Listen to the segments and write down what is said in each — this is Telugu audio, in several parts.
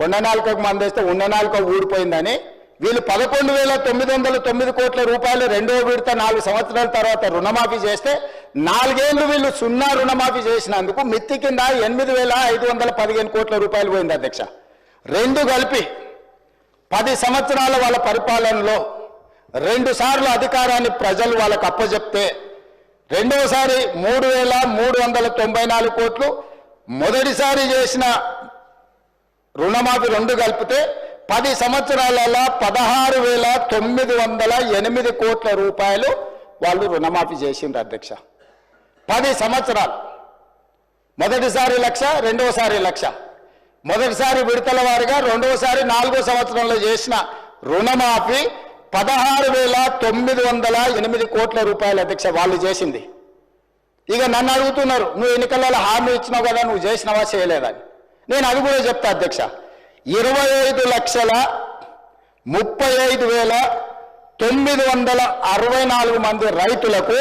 కొండ నాలుకకు మందేస్తే ఉన్న నాలుక ఊడిపోయిందని. వీళ్ళు పదకొండు వేల తొమ్మిది వందల తొమ్మిది కోట్ల రూపాయలు రెండో విడత నాలుగు సంవత్సరాల తర్వాత రుణమాఫీ చేస్తే నాలుగేళ్ళు వీళ్ళు సున్నా రుణమాఫీ చేసినందుకు మిత్తి కింద ఎనిమిది వేల ఐదు వందల పదిహేను కోట్ల రూపాయలు పోయింది అధ్యక్ష. రెండు కలిపి పది సంవత్సరాల వాళ్ళ పరిపాలనలో రెండు సార్లు అధికారాన్ని ప్రజలు వాళ్ళకు అప్పచెప్తే రెండవసారి మూడు వేల మూడు వందల తొంభై నాలుగు కోట్లు మొదటిసారి చేసిన రుణమాఫీ రెండు కలిపితే పది సంవత్సరాలలో పదహారు వేల తొమ్మిది వందల ఎనిమిది కోట్ల రూపాయలు వాళ్ళు రుణమాఫీ చేసిండ్రు అధ్యక్ష. పది సంవత్సరాలు. మొదటిసారి లక్ష రెండవసారి లక్ష. మొదటిసారి విడతల వారిగా రెండవసారి నాలుగో సంవత్సరంలో చేసిన రుణమాఫీ పదహారు వేల తొమ్మిది వందల ఎనిమిది కోట్ల రూపాయలు అధ్యక్ష వాళ్ళు చేసింది. ఇక నన్ను అడుగుతున్నారు నువ్వు ఎన్నికలలో హామీ ఇచ్చినావు కదా నువ్వు చేసినావా చేయలేదని? నేను అది కూడా చెప్తా అధ్యక్ష. ఇరవై ఐదు లక్షల ముప్పై ఐదు వేల తొమ్మిది వందల అరవై నాలుగు మంది రైతులకు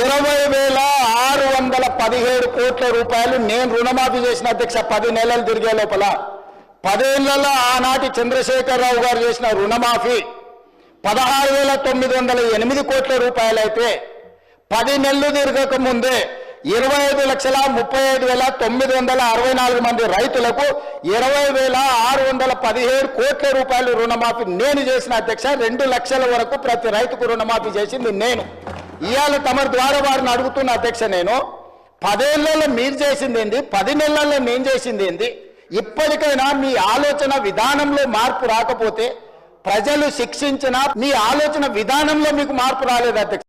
ఇరవై వేల ఆరు వందల పదిహేడు కోట్ల రూపాయలు నేను రుణమాఫీ చేసిన అధ్యక్ష. పది నెలలు తిరిగే లోపల పదేళ్ళలో ఆనాటి చంద్రశేఖరరావు గారు చేసిన రుణమాఫీ పదహారు వేల తొమ్మిది వందల ఎనిమిది కోట్ల రూపాయలైతే పది నెలలు తిరగక ముందే ఇరవై ఐదు లక్షల ముప్పై ఐదు వేల తొమ్మిది వందల అరవై నాలుగు మంది రైతులకు ఇరవై వేల ఆరు వందల పదిహేడు కోట్ల రూపాయలు రుణమాఫీ నేను చేసిన అధ్యక్ష రెండు లక్షల వరకు ప్రతి రైతుకు రుణమాఫీ చేసింది నేను. ఇవాళ తమరి ద్వారా వారిని అడుగుతున్న అధ్యక్ష నేను పదేళ్ళలో మీరు చేసింది ఏంది పది నెలల్లో నేను చేసింది ఏంది ఇప్పటికైనా మీ ఆలోచన విధానంలో మార్పు రాకపోతే ప్రజలు శిక్షించిన మీ ఆలోచన విధానంలో మీకు మార్పు రాలేదు అధ్యక్ష.